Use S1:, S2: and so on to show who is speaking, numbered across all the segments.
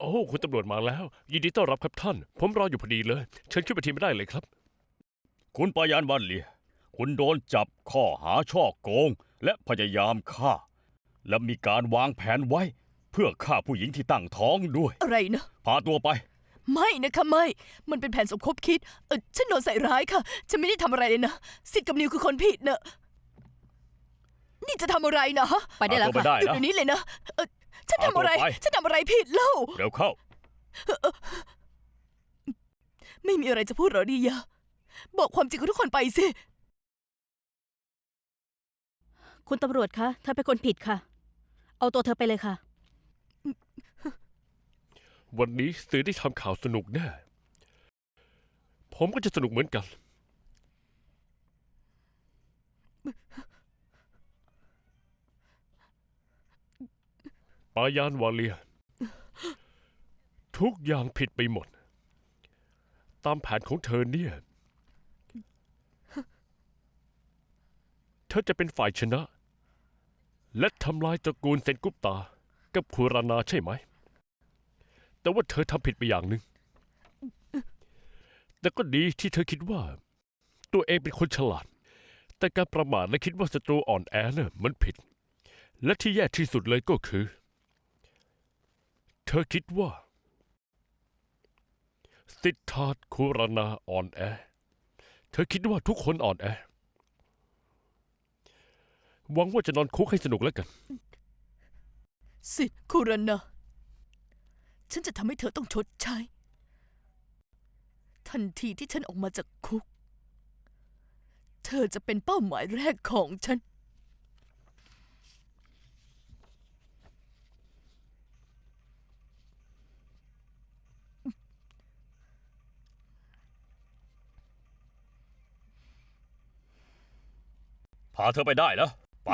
S1: โอ้คุณตำรวจมาแล้ว ยินดีต้อนรับครับท่าน ผมรออยู่พอดีเลย เชิญขึ้นไปทีไม่ได้เลยครับ
S2: คุณปายันวันเลียคุณโดนจับข้อหาช่อโกง และพยายามฆ่า และมีการวางแผนไว้ เพื่อฆ่าผู้หญิงที่ตั้งท้องด้วย
S3: อะไรนะ
S2: พาตัวไป
S3: ไม่นะคะไม่ มันเป็นแผนสมคบคิด เออฉันโดนใส่ร้ายค่ะ ฉันไม่ได้ทำอะไรเลยนะ สิทธิ์กับนิวคือคนผิดเนอะนี่จะทำอะไรนะฮะ
S4: ไปได้แล้ว
S2: เอาตัวไป
S4: ค่ะ
S2: ได้
S3: หยุด
S2: นะ
S3: เดี๋ยวนี้เลยนะเออ ฉัน
S2: เอา
S3: ทำอะไร
S2: ตัวไป
S3: ฉันทำอะไรผิดเล่า
S2: เร็วเข้า
S3: ไม่มีอะไรจะพูดเหรอดียะบอกความจริงกับทุกคนไปสิ
S4: คุณตำรวจคะเธอเป็นคนผิดค่ะ เอาตัวเธอไปเลยค่ะ
S1: วันนี้สื่อได้ทำข่าวสนุกแน่ ผมก็จะสนุกเหมือนกัน ปายานวาเลีย ทุกอย่างผิดไปหมด ตามแผนของเธอเนี่ย เธอจะเป็นฝ่ายชนะ และทำลายตระกูลเซนกุปตา กับคูรานาใช่ไหม แต่ว่าเธอทำผิดไปอย่างหนึ่ง แต่ก็ดีที่เธอคิดว่า ตัวเองเป็นคนฉลาด แต่การประมาทและคิดว่าศัตรูอ่อนแอเน่ะมันผิด และที่แย่ที่สุดเลยก็คือ เธอคิดว่า สิทธาตคูรนาอ่อนแอ เธอคิดว่าทุกคนอ่อนแอ หวังว่าจะนอนคุกให้สนุกแล้วกัน
S3: สิทธิ์คุรณะฉันจะทำให้เธอต้องชดใช้ ทันทีที่ฉันออกมาจากคุก เธอจะเป็นเป้าหมายแรกของฉัน
S2: พาเธอไปได้แล้วไป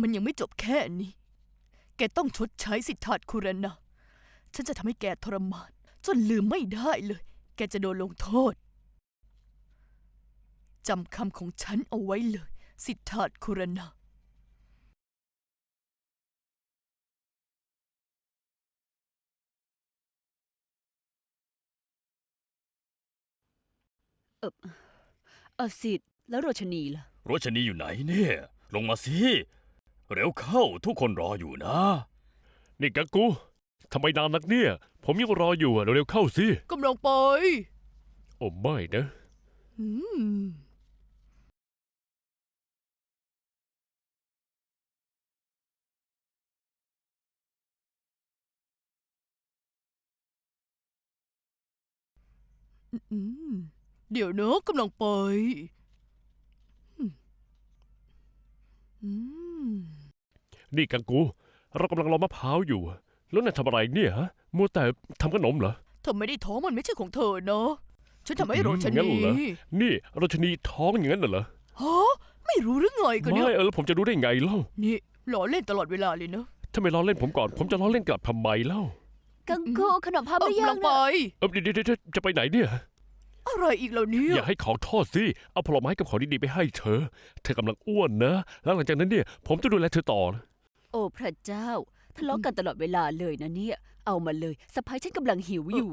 S3: มันยังไม่จบแค่นี้ แกต้องชดใช้สิทธาตคุรณะฉันจะทำให้แกทรมาน จนลืมไม่ได้เลย แกจะโดนลงโทษ จำคำของฉันเอาไว้เลย สิทธาตคุรณะ
S4: เออสิทธิ์แล้วโรชนีล่ะ
S2: รชนีอยู่ไหนเนี่ย ลงมาสิ เร็วเข้าทุกคนรออยู่นะ
S1: นี่กังกูทำไมนานนักเนี่ย ผมยังรออยู่อะเร็วๆเข้าสิ
S3: กำลังไป
S1: โอ้ไม่นะ
S3: อืม อืมเดี๋ยวนะกำลังไปอืมอืม
S1: นี่กังกู เรากำลังรอมะพร้าวอยู่อะแล้วนายทำอะไรเนี่ยฮะมัวแต่ทำขนมเหรอ
S3: เธอไม่ได้ท้องมันไม่ใช่ของเธอเนาะฉันทำให้
S1: อืม
S3: โรช
S1: งั้
S3: นี
S1: นเหรอ นี่โรชนีท้องอย่างนั้นน่ะเหรอ
S3: ฮะไม่รู้หรือไงกันเนี่
S1: ไม่
S3: ย
S1: เออแล้วผมจะรู้ได้ไงเล่า
S3: นี่ล้อเล่นตลอดเวลาเลยเนาะ
S1: ถ้าไม่ล้อเล่นผมก่อน ผมจะล้อเล่นกลับทำไมเล่า
S4: กังโกขนมพา
S3: เออ
S4: ไม่
S3: กำ
S4: ยั
S3: ลั
S4: ง
S3: งไป
S4: นะ
S1: เออเดี๋ยวเดี๋ยวเดี๋ยวจะไปไหนเนี่ย
S3: อะไรอีกแล้วเนี่ย
S1: อย่าให้ของทอดสิ เอาผลไม้กับของดีๆไปให้เธอ เธอกำลังอ้วนนะ แล้วหลังจากนั้นเนี่ย ผมจะดูแลเธอต่อนะ
S4: โอ้พระเจ้าทะเลาะกันตลอดเวลาเลยนะเนี่ย เอามาเลยสะพ้ายฉันกำลังหิวอยู่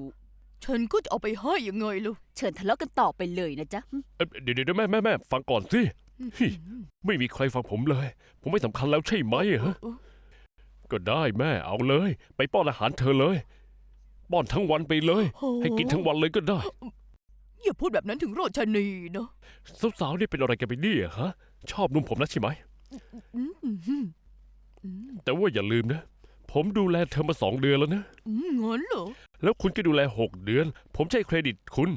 S3: ฉันก็จะเอาไปให้ยังไงลูก
S4: เชิญทะเลาะกันต่อไปเลยนะจ๊ะ
S1: เอ้ยเดี๋ยวเดี๋ยวแม่แม่แม่ฟังก่อนสิเฮ้ยไม่มีใครฟังผมเลย ผมไม่สำคัญแล้วใช่ไหมอะฮะ ก็ได้แม่เอาเลย ไปป้อนอาหารเธอเลย ป้อนทั้งวันไปเลย
S3: โอ้
S1: ให้กินทั้งวันเลยก็ได้
S3: อย่าพูดแบบนั้นถึงโรชนีนะ
S1: สาวๆนี่เป็นอะไรกันไปเนี่ยฮะ ชอบนุ่มผมนะใช่ไหม
S3: อืมอืมอืมอืม
S1: แต่ว่าอย่าลืมนะ ผมดูแลเธอมาสองเดือนแล้วนะ
S3: อืมงั้นเหรอ
S1: แล้วคุณก็ดูแลหกเดือน ผมจะให้เครดิตคุณ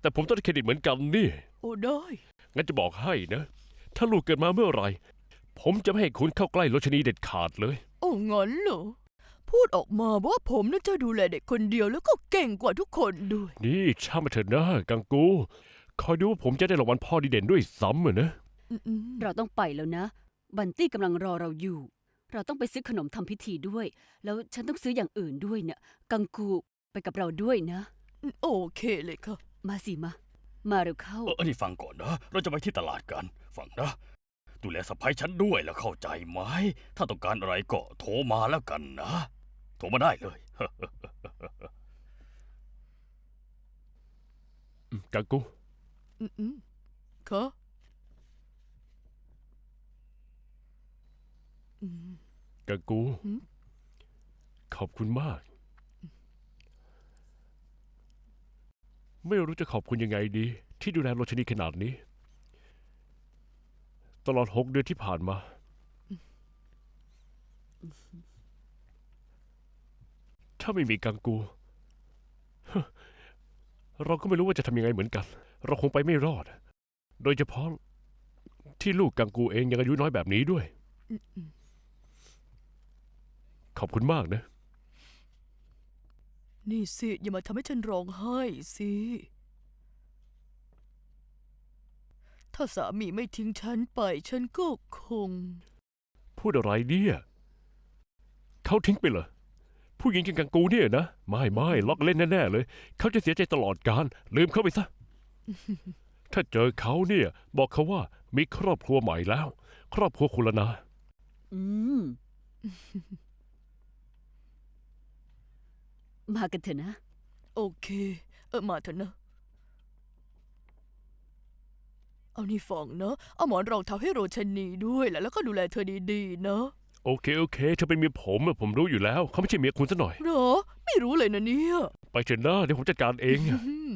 S1: แต่ผมต้องได้เครดิตเหมือนกันนี่
S3: โอ้ได้
S1: งั้นจะบอกให้นะ ถ้าลูกเกิดมาเมื่อไหร่ ผมจะไม่ให้คุณเข้าใกล้รชนีเด็ดขาดเลย
S3: โอ้งั้นเหรอ พูดออกมาว่าผมน่าจะดูแลเด็กคนเดียวแล้วก็เก่งกว่าทุกคนด้วย
S1: นี่ช่างมาเถอะนะกังกู คอยดูว่าผมจะได้รางวัลพ่อดีเด่นด้วยซ้ำอะนะ
S3: อืมอืม
S4: เราต้องไปแล้วนะ บันตี้กำลังรอเราอยู่ เราต้องไปซื้อขนมทำพิธีด้วย แล้วฉันต้องซื้ออย่างอื่นด้วยเนี่ยกังกูไปกับเราด้วยนะ
S3: โอเคเลยค่ะ
S4: มาสิมา มาเร็วเข้า
S2: เออนี่ฟังก่อนนะ เราจะไปที่ตลาดกัน ฟังนะ ดูแลสะพ้ายฉันด้วยแล้วเข้าใจไหม ถ้าต้องการอะไรก็โทรมาแล้วกันนะ โทรมาได้เลย
S1: อืมกังกู
S3: อืมอืมค่ะอืม
S1: กังกู
S3: หืม
S1: ขอบคุณมาก ไม่รู้จะขอบคุณยังไงดี ที่ดูแลโรชนีขนาดนี้ ตลอดหกเดือนที่ผ่านมา ถ้าไม่มีกังกู เราก็ไม่รู้ว่าจะทำยังไงเหมือนกัน เราคงไปไม่รอด โดยเฉพาะที่ลูกกังกูเองยังอายุน้อยแบบนี้ด้วย ขอบคุณมากนะ
S3: นี่สิ อย่ามาทำให้ฉันร้องไห้สิ ถ้าสามีไม่ทิ้งฉันไป ฉันก็คง
S1: พูดอะไรเนี่ยเขาทิ้งไปเหรอผู้หญิงอย่างกังกูเนี่ยนะ ไม่ไม่ล็อกเล่นแน่ๆเลย เขาจะเสียใจตลอดการ ลืมเขาไปซะ ถ้าเจอเขาเนี่ย บอกเขาว่ามีครอบครัวใหม่แล้ว ครอบครัวคุณละนา
S4: อืม มากันเถอะนะ
S3: โอเค เออมาเถอะนะ เอานี่ฟองเนอะเอาหมอนรองเท้าให้โรชนีด้วยแหละแล้วก็ดูแลเธอดีๆนะ
S1: โอเคโอเคเธอเป็นเมียผมอะผมรู้อยู่แล้ว เขาไม่ใช่เมียคุณซะหน่อย
S3: เหรอ ไม่รู้เลยนะเนี่ย
S1: ไปเถอะนะเดี๋ยวผมจัดการเองอะ
S3: อืม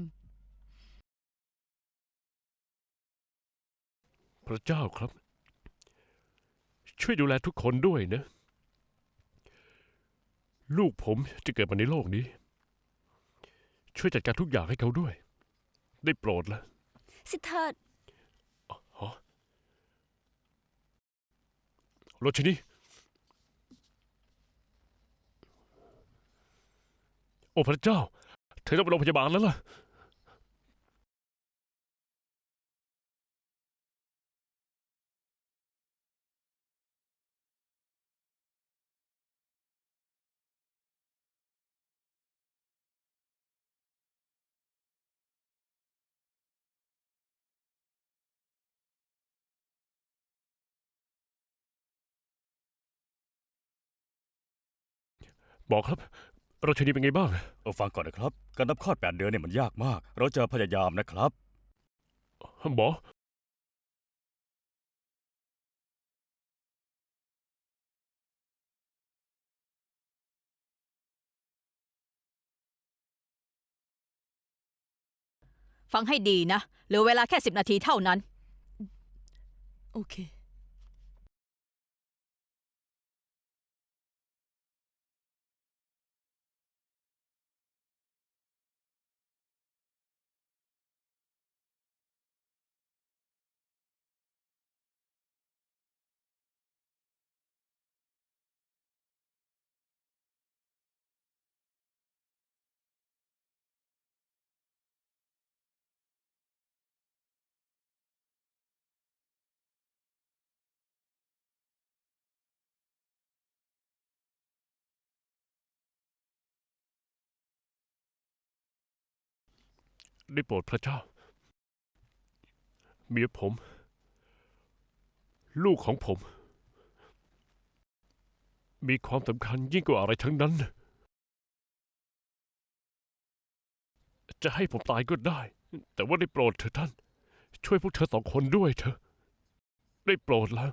S1: พระเจ้าครับ ช่วยดูแลทุกคนด้วยนะ ลูกผมจะเกิดมาในโลกนี้ ช่วยจัดการทุกอย่างให้เขาด้วย ได้โปรดละ
S4: สิทธา
S1: โรชนีโอ้พระเจ้า เธอต้องไปโรงพยาบาลแล้วล่ะ บอกครับโรชนีเป็นไงบ้าง
S2: เออฟังก่อนนะครับ การนับคลอด8เดือนเนี่ยมันยากมาก เราจะพยายามนะครับ
S1: หมอ
S5: ฟังให้ดีนะ เหลือเวลาแค่สิบนาทีเท่านั้น
S3: โอเค
S1: ได้โปรดพระเจ้า เมียผม ลูกของผม มีความสำคัญยิ่งกว่าอะไรทั้งนั้น จะให้ผมตายก็ได้ แต่ว่าได้โปรดเถอะท่าน ช่วยพวกเธอสองคนด้วยเถอะ ได้โปรดแล้ว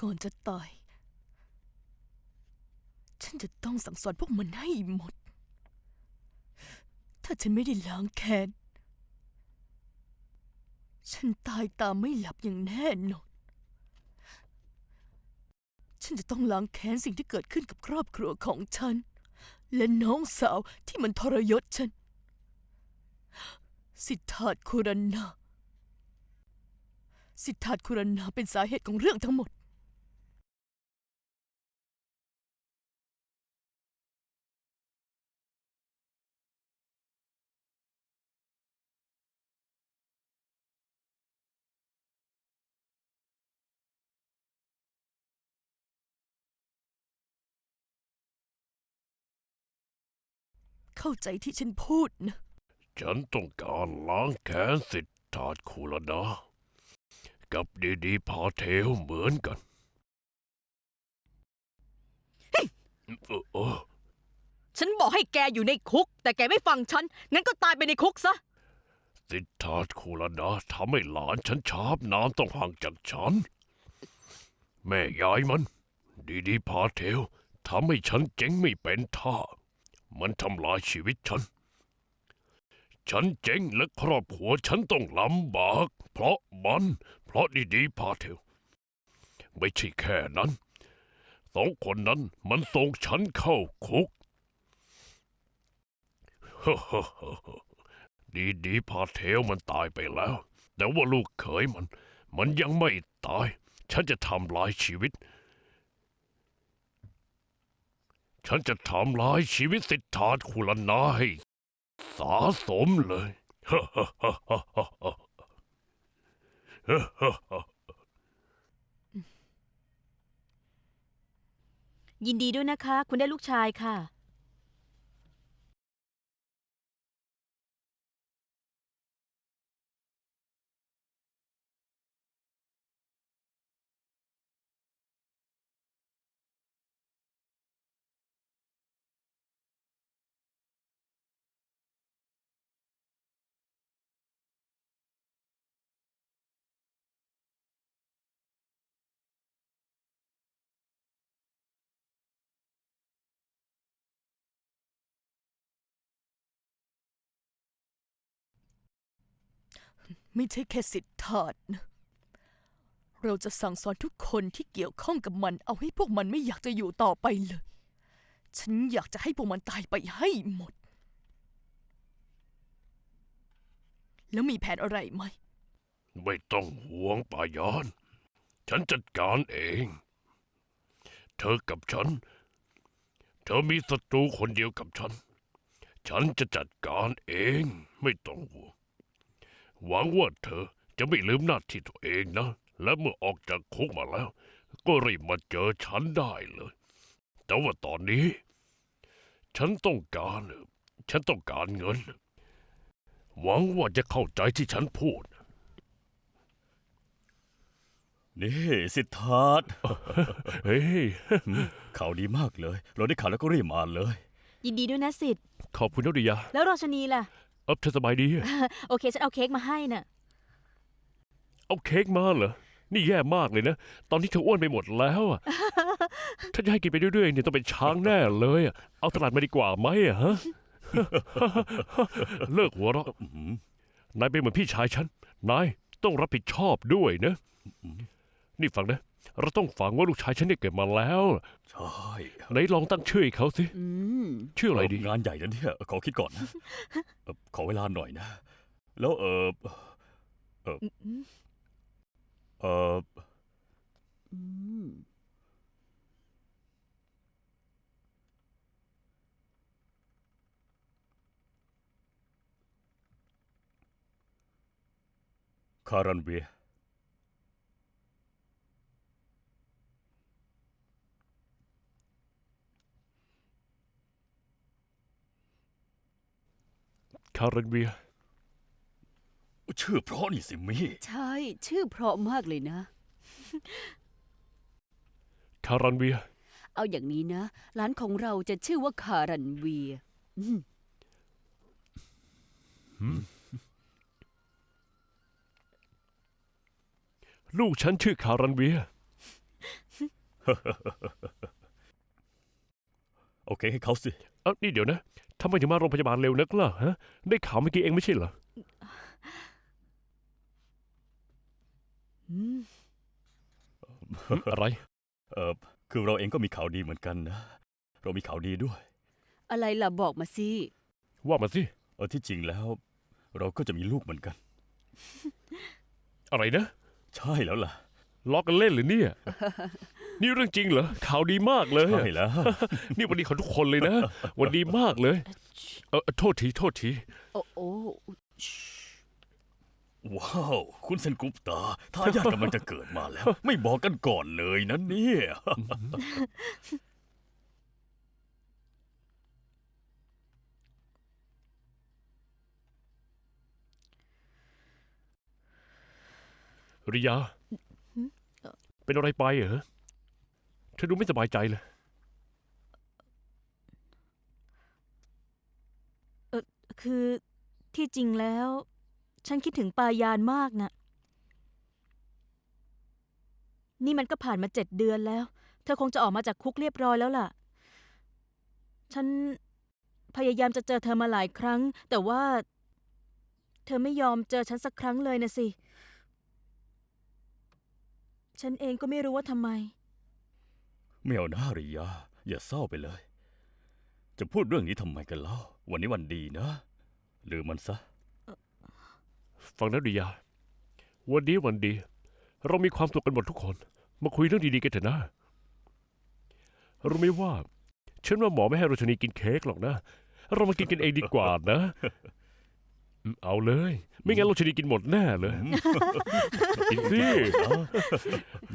S3: ก่อนจะตาย ฉันจะต้องสั่งสอนพวกมันให้หมด ถ้าฉันไม่ได้ล้างแค้น ฉันตายตามไม่หลับอย่างแน่นอน ฉันจะต้องล้างแค้นสิ่งที่เกิดขึ้นกับครอบครัวของฉัน และน้องสาวที่มันทรยศฉัน สิทธาตคุรณาสิทธาตคุรณาเป็นสาเหตุของเรื่องทั้งหมด เข้าใจที่ฉันพูดนะ
S1: ฉันต้องการล้างแค้นสิทธาคุรนากับดีดีพาเทลเหมือนกันเออเออ
S5: ฉันบอกให้แกอยู่ในคุก แต่แกไม่ฟังฉัน งั้นก็ตายไปในคุกซะ
S1: สิทธาคุรนาทำให้หลานฉันชาบน้ำต้องห่างจากฉัน แม่ยายมัน ดีดีพาเทลทำให้ฉันเจ๊งไม่เป็นท่า มันทำลายชีวิตฉัน ฉันเจ๊งและครอบครัวฉันต้องลำบาก เพราะมัน เพราะดีดีพาเทล ไม่ใช่แค่นั้น สองคนนั้นมันส่งฉันเข้าคุก ดีดีพาเทลมันตายไปแล้ว แต่ว่าลูกเขยมัน มันยังไม่ตาย ฉันจะทำลายชีวิต ฉันจะทำลายชีวิตสิทธาคุลนาให้สาสมเลย
S4: ยินดีด้วยนะคะ คุณได้ลูกชายค่ะ
S3: ไม่ใช่แค่สิทธาตนะเราจะสั่งสอนทุกคนที่เกี่ยวข้องกับมัน เอาให้พวกมันไม่อยากจะอยู่ต่อไปเลย ฉันอยากจะให้พวกมันตายไปให้หมด แล้วมีแผนอะไรไหม
S1: ไม่ต้องห่วงป่ายอน ฉันจัดการเอง เธอกับฉัน เธอมีศัตรูคนเดียวกับฉัน ฉันจะจัดการเอง ไม่ต้องห่วง หวังว่าเธอจะไม่ลืมหน้าที่ตัวเองนะ และเมื่อออกจากคุกมาแล้ว ก็รีบมาเจอฉันได้เลย แต่ว่าตอนนี้ ฉันต้องการ ฉันต้องการเงิน หวังว่าจะเข้าใจที่ฉันพูด
S2: นี่สิทธาร์ท
S1: เฮ้ย
S2: ข่าวดีมากเลย เราได้ข่าวแล้วก็รีบมาเลย
S4: ยินดีด้วยนะสิทธิ์
S1: ขอบคุณนริยา
S4: แล้วโรชนีล่ะ
S1: เอบเธอสบายดี
S4: โอเค ฉันเอาเค้กมาให้น่ะ
S1: เอาเค้กมาเหรอ นี่แย่มากเลยนะ ตอนนี้เธออ้วนไปหมดแล้วอะ ถ้าจะให้กินไปเรื่อยๆเนี่ยต้องเป็นช้างแน่เลยอะเอาตลาดมาดีกว่าไหมอะฮะ เลิกหัวเราะ
S2: อื้อหือนา
S1: ยเป็นเหมือนพี่ชายฉัน นายต้องรับผิดชอบด้วยนะ นี่ฟังนะ เราต้องฟังว่าลูกชายฉันเนี่ยเกิดมาแล้ว
S2: ใช่
S1: ไหนลองตั้งชื่อให้เขาสิ
S4: อืม
S1: ชื่ออะไรดี
S2: งานใหญ่นะเนี่ยขอคิดก่อนนะเอ่อขอเวลาหน่อยนะ แล้วเออเออเออ
S4: อืม
S2: คารันเวีย
S1: คารันเวีย
S2: ชื่อเพราะนี่สิมี่
S4: ใช่ ชื่อเพราะมากเลยนะ
S1: คารันเวีย
S4: เอาอย่างนี้นะ ร้านของเราจะชื่อว่าคารันเวียอืม
S1: ลูกฉันชื่อคารันเวีย
S2: โอเคให้เขาสิ
S1: เอ้านี่เดี๋ยวนะทำ ไมถึงมาโรงพยาบาลเร็วนักล่ะฮะ ได้ข่าวเมื่อกี้เองไม่ใช่เหรอ
S4: อืม
S1: อะไร
S2: เออคือเราเองก็มีข่าวดีเหมือนกันนะ เรามีข่าวดีด้วย
S4: อะไรล่ะบอกมาสิ
S1: ว่ามาสิ
S2: เออที่จริงแล้ว เราก็จะมีลูกเหมือนกัน
S1: อะไรนะ
S2: ใช่แล้วล่ะ
S1: ล้อกันเล่นหรือเนี่ย นี่เรื่องจริงเหรอข่าวดีมากเลย
S2: ใช่แล้ว
S1: นี่วันดีของทุกคนเลยนะ วันดีมากเลย เออโทษทีโทษที
S4: โอ้โอ้
S2: ว้าว คุณเซนกุปตาทายาทกำลังจะเกิดมาแล้ว ไม่บอกกันก่อนเลยนะเนี่ย
S1: ริยา เป็นอะไรไปเหรอ เธอดูไม่สบายใจเลย เออ
S6: คือที่จริงแล้ว ฉันคิดถึงปายานมากนะนี่มันก็ผ่านมาเจ็ดเดือนแล้ว เธอคงจะออกมาจากคุกเรียบร้อยแล้วล่ะ ฉันพยายามจะเจอเธอมาหลายครั้ง แต่ว่า เธอไม่ยอมเจอฉันสักครั้งเลยนะสิ ฉันเองก็ไม่รู้ว่าทำไม
S2: ไม่เอาหน้าริยา อย่าเศร้าไปเลย จะพูดเรื่องนี้ทำไมกันเล่า วันนี้วันดีนะลืมมันซะ
S1: ฟังนะริยา วันนี้วันดี เรามีความสุขกันหมดทุกคน มาคุยเรื่องดีๆกันเถอะนะรู้ไหมว่าฉันว่าหมอไม่ให้โรชนีกินเค้กหรอกนะ เรามากินกันเองดีกว่านะ เอาเลย ไม่งั้นโรชนีกินหมดแน่เลยกินสิ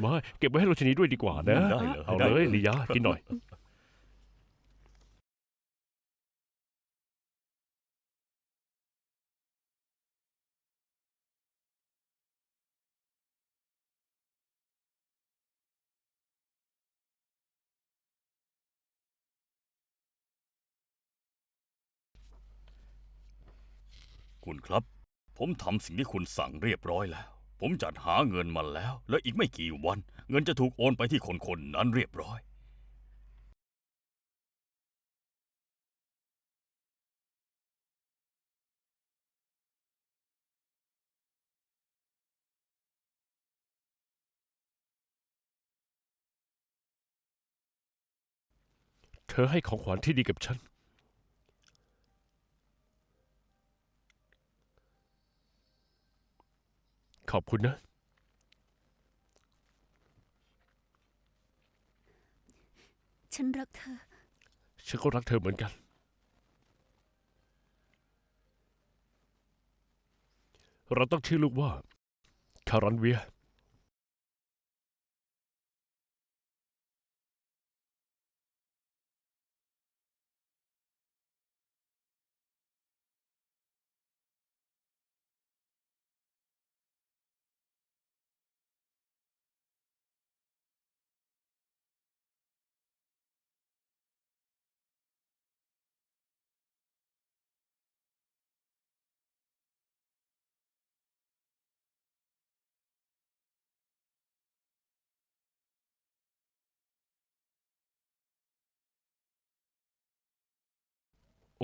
S1: มาเก็บไว้ให้โรชนีด้วยดีกว่านะ
S2: ได้เลย
S1: เอา
S2: ได้
S1: เล
S2: เลยย
S1: ริยากินหน่อย
S2: คุณครับ ผมทำสิ่งที่คุณสั่งเรียบร้อยแล้ว ผมจัดหาเงินมาแล้ว และอีกไม่กี่วัน เงินจะถูกโอนไปที่คนคนนั้นเรียบร้อย
S1: เธอให้ของขวัญที่ดีกับฉัน ขอบคุณนะ
S4: ฉันรักเธอ
S1: ฉันก็รักเธอเหมือนกัน เราต้องชื่อลูกว่า คารันเวีย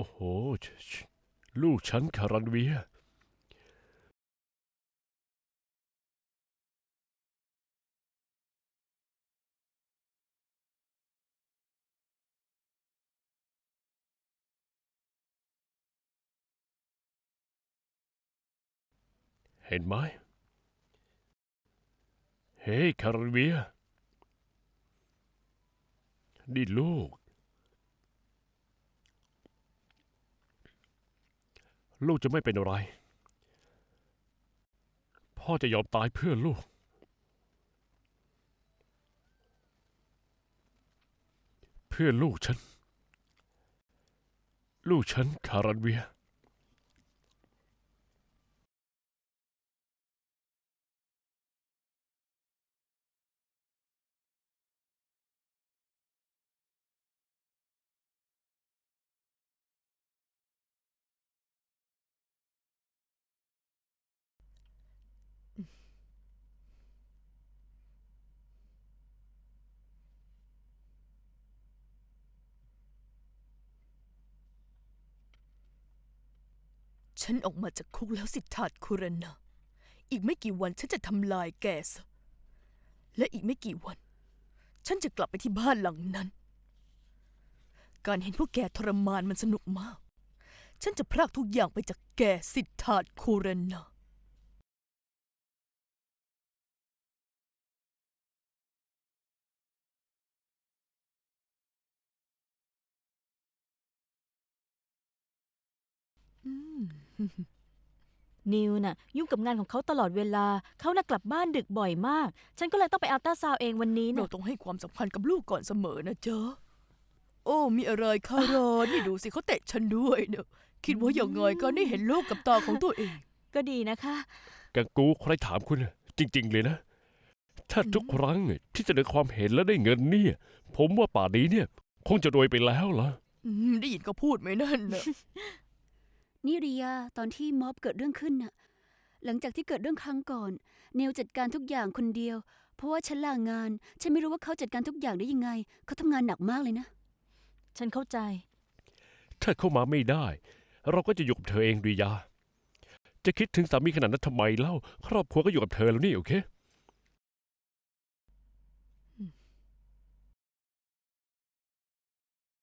S1: โอ้โหชชลูกฉันคารันเวียเห็นไหม เฮ้ยคารันเวียนี่ลูก ลูกจะไม่เป็นอะไร พ่อจะยอมตายเพื่อลูก เพื่อลูกฉัน ลูกฉันคารันเวีย
S3: ฉันออกมาจากคุกแล้วสิทธาตคุรณาอีกไม่กี่วันฉันจะทำลายแกซะและอีกไม่กี่วัน ฉันจะกลับไปที่บ้านหลังนั้น การเห็นพวกแกทรมานมันสนุกมาก ฉันจะพรากทุกอย่างไปจากแกสิทธาตคุรณา
S6: นิวน่ะ ยุ่งกับงานของเขาตลอดเวลา เขาน่ะกลับบ้านดึกบ่อยมาก ฉันก็เลยต้องไปอัลตราซาวด์เองวันนี้
S3: เรา
S6: น่ะ
S3: ต้องให้ความสำคัญกับลูกก่อนเสมอนะจ๊ะโอ้ มีอะไรคารอนนี่ดูสิเขาเตะฉันด้วยเนอะคิดว่าอย่างไงก็ได้เห็นโลกกับตาของตัวเอง
S6: ก็ดีนะคะ
S1: กังกูใครถามคุณน่ะจริง ๆ เลยนะ ถ้าทุกครั้งที่เสนอความเห็นแล้วได้เงินเนี่ย ผมว่าป่านนี้เนี่ย คงจะรวยไปแล้วล่ะ
S3: อืมได้ยินก็พูดไหมนั่นน่ะ
S4: นี่ริยาตอนที่ม็อบเกิดเรื่องขึ้นน่ะ หลังจากที่เกิดเรื่องครั้งก่อน เนวจัดการทุกอย่างคนเดียว เพราะว่าฉันลางาน ฉันไม่รู้ว่าเขาจัดการทุกอย่างได้ยังไง เขาทำงานหนักมากเลยนะ
S6: ฉันเข้าใจ
S1: ถ้าเข้ามาไม่ได้ เราก็จะอยู่กับเธอเองดุยา จะคิดถึงสามีขนาดนั้นทำไมเล่า ครอบครัวก็อยู่กับเธอแล้วนี่โอเค